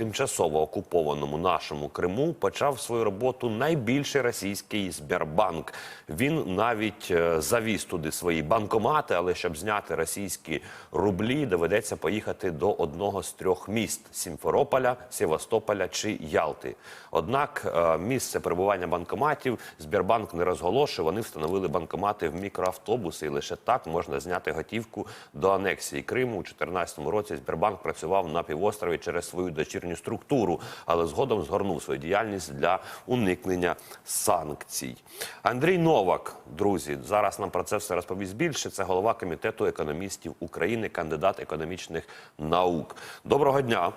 тимчасово окупованому нашому Криму почав свою роботу найбільший російський Сбербанк. Він навіть е, завіз туди свої банкомати, але щоб зняти російські рублі, доведеться поїхати до одного з трьох міст: Сімферополя, Севастополя чи Ялти. Однак е, місце перебування банкоматів Сбербанк не розголошує. Вони встановили банкомати в мікроавтобуси, і лише так можна зняти готівку до анексії Криму. У 2014 році Сбербанк працював на півострові через свою дочірню структуру, але згодом згорнув свою діяльність для уникнення санкцій. Андрій Новак, друзі, зараз нам про це все розповість більше. Це голова комітету економістів України, кандидат економічних наук. Доброго дня.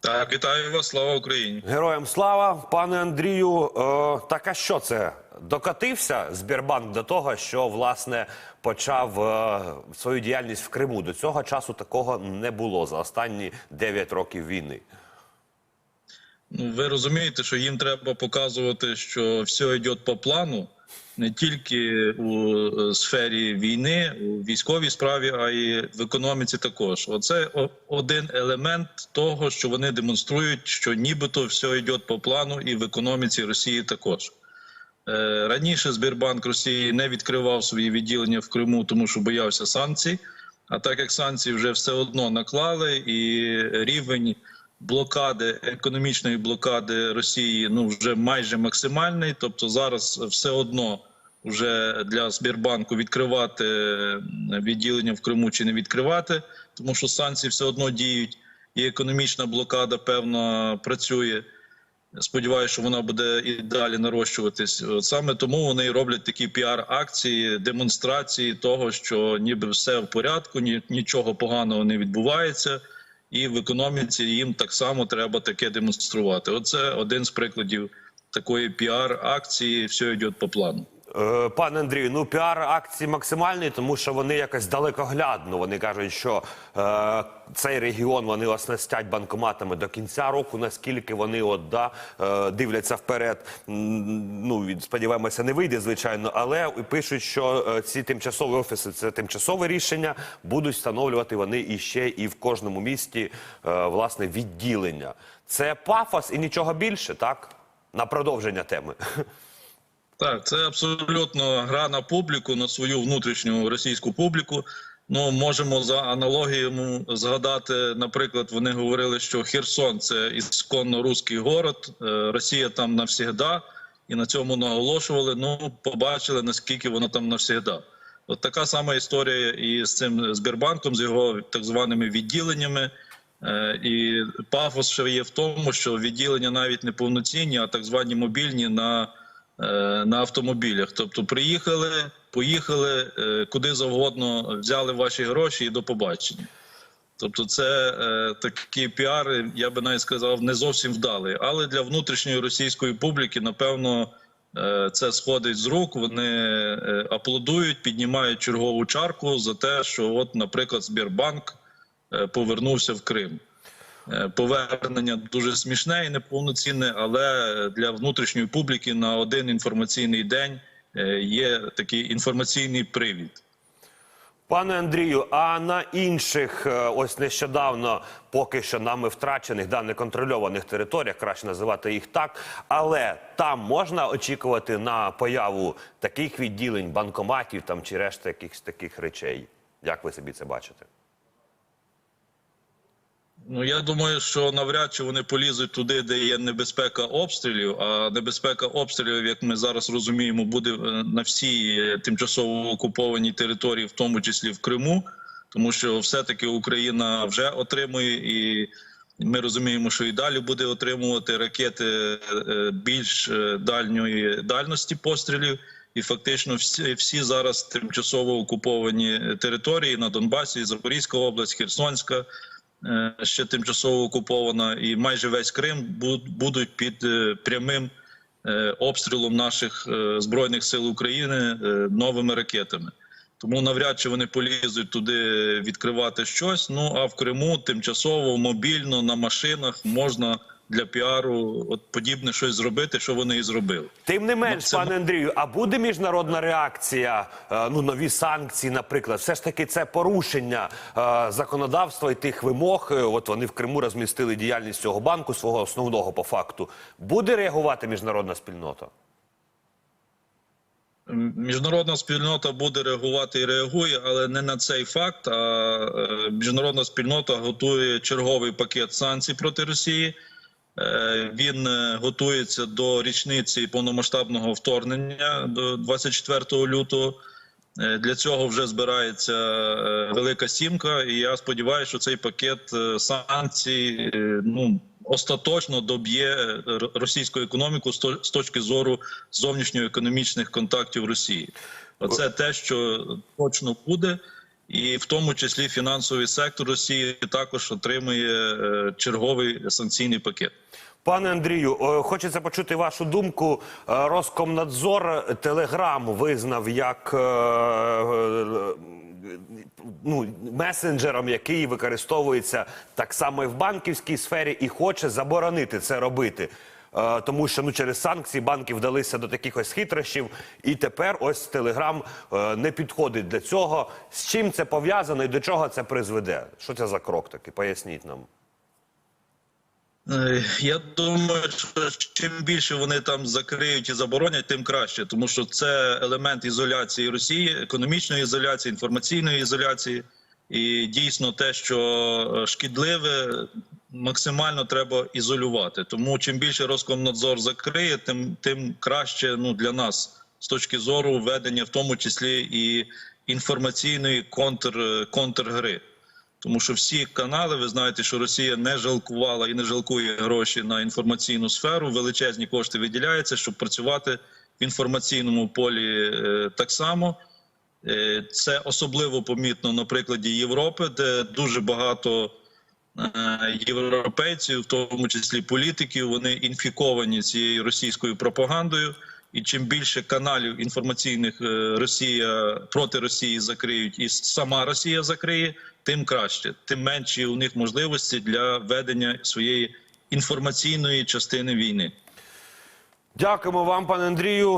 Так, вітаю вас, слава Україні. Героям слава, пане Андрію. Е, так а що це? Докатився Сбербанк до того, що власне почав е, свою діяльність в Криму. До цього часу такого не було за останні 9 років війни. Ну, ви розумієте, що їм треба показувати, що все йде по плану, не тільки у е, сфері війни, у військовій справі, а й в економіці також. Оце один елемент того, що вони демонструють, що нібито все йде по плану, і в економіці Росії також. Е, Раніше Сбербанк Росії не відкривав свої відділення в Криму, тому що боявся санкцій. А так як санкції вже все одно наклали, і рівень блокади, економічної блокади Росії ну вже майже максимальний. Тобто зараз все одно вже для Сбербанку відкривати відділення в Криму чи не відкривати, тому що санкції все одно діють, і економічна блокада певно працює. Сподіваюся, що вона буде і далі нарощуватись. Саме тому вони роблять такі піар-акції, демонстрації того, що ніби все в порядку, ні, нічого поганого не відбувається, і в економіці їм так само треба таке демонструвати. Оце один з прикладів такої піар-акції. Все йде по плану. Е, Пане Андрію, ну піар акції максимальний, тому що вони якось далекоглядно. Вони кажуть, що е, цей регіон вони оснастять банкоматами до кінця року. Наскільки вони от, да, е, дивляться вперед. Ну сподіваємося, не вийде, звичайно, але пишуть, що е, ці тимчасові офіси це тимчасове рішення. Будуть встановлювати вони і ще і в кожному місті е, власне відділення. Це пафос і нічого більше, так? На продовження теми. Так, це абсолютно гра на публіку, на свою внутрішню російську публіку. Ну, можемо за аналогією згадати, наприклад, вони говорили, що Херсон це ісконно руський город, е, Росія там навсігда, і на цьому наголошували. Ну, побачили наскільки воно там навсігда. От така сама історія і з цим Сбербанком, з його так званими відділеннями. Е, І пафос ще є в тому, що відділення навіть не повноцінні, а так звані мобільні на на автомобілях. Тобто приїхали, поїхали е, куди завгодно, взяли ваші гроші і до побачення. Тобто, це е, такі піари, я би навіть сказав, не зовсім вдалі. Але для внутрішньої російської публіки, напевно, е, це сходить з рук. Вони е, аплодують, піднімають чергову чарку за те, що, от, наприклад, Сбербанк е, повернувся в Крим. Е, Повернення дуже смішне і неповноцінне, але для внутрішньої публіки на один інформаційний день е, є такий інформаційний привід. Пане Андрію, а на інших, е, ось нещодавно, поки що нами втрачених, да, неконтрольованих територіях, краще називати їх так, але там можна очікувати на появу таких відділень, банкоматів там чи решта якихось таких речей. Як ви собі це бачите? Ну я думаю, що навряд чи вони полізуть туди, де є небезпека обстрілів. А небезпека обстрілів, як ми зараз розуміємо, буде е, на всій е, тимчасово окупованій території, в тому числі в Криму, тому що все-таки Україна вже отримує, і ми розуміємо, що і далі буде отримувати ракети е, більш дальньої дальності пострілів. І фактично всі, всі зараз тимчасово окуповані території на Донбасі, Запорізька область, Херсонська ще тимчасово окупована, і майже весь Крим бу- будуть під е, прямим е, обстрілом наших е, збройних сил України е, новими ракетами. Тому навряд чи вони полізуть туди відкривати щось. Ну а в Криму тимчасово мобільно на машинах можна для піару от подібне щось зробити, що вони і зробили. Тим не менш, це- пане Андрію, а буде міжнародна реакція, е, ну нові санкції, наприклад, все ж таки це порушення е, законодавства і тих вимог. Е, От вони в Криму розмістили діяльність цього банку, свого основного по факту. Буде реагувати міжнародна спільнота? Міжнародна спільнота буде реагувати і реагує, але не на цей факт. А міжнародна спільнота готує черговий пакет санкцій проти Росії. Е, Він е, готується до річниці повномасштабного вторгнення до 24 лютого. Е, Для цього вже збирається велика сімка, і я сподіваюся, що цей пакет санкцій ну остаточно доб'є російську економіку з точки зору зовнішньоекономічних контактів Росії. Оце те, що точно буде, і в тому числі фінансовий сектор Росії також отримує е, черговий санкційний пакет. Пане Андрію, хочеться почути вашу думку. Е, Роскомнадзор Телеграм визнав як е, ну, месенджером, який використовується так само і в банківській сфері, і хоче заборонити це робити. Е, Тому що ну через санкції банки вдалися до таких ось хитрощів, і тепер ось Телеграм е, не підходить для цього. З чим це пов'язано і до чого це призведе? Що це за крок такий? Поясніть нам. Е, Я думаю, що чим більше вони там закриють і заборонять, тим краще, тому що це елемент ізоляції Росії, економічної ізоляції, інформаційної ізоляції, і дійсно те, що шкідливе, максимально треба ізолювати. Тому чим більше Роскомнадзор закриє, тим тим краще ну для нас з точки зору ведення, в тому числі і інформаційної контр, контргри. Тому що всі канали, ви знаєте, що Росія не жалкувала і не жалкує гроші на інформаційну сферу. Величезні кошти виділяються, щоб працювати в інформаційному полі е, так само. Е, Це особливо помітно на прикладі Європи, де дуже багато е, європейців, в тому числі політиків, вони інфіковані цією російською пропагандою. І чим більше каналів інформаційних е, Росія проти Росії закриють, і сама Росія закриє, тим краще, тим менші у них можливості для ведення своєї інформаційної частини війни. Дякуємо вам, пане Андрію.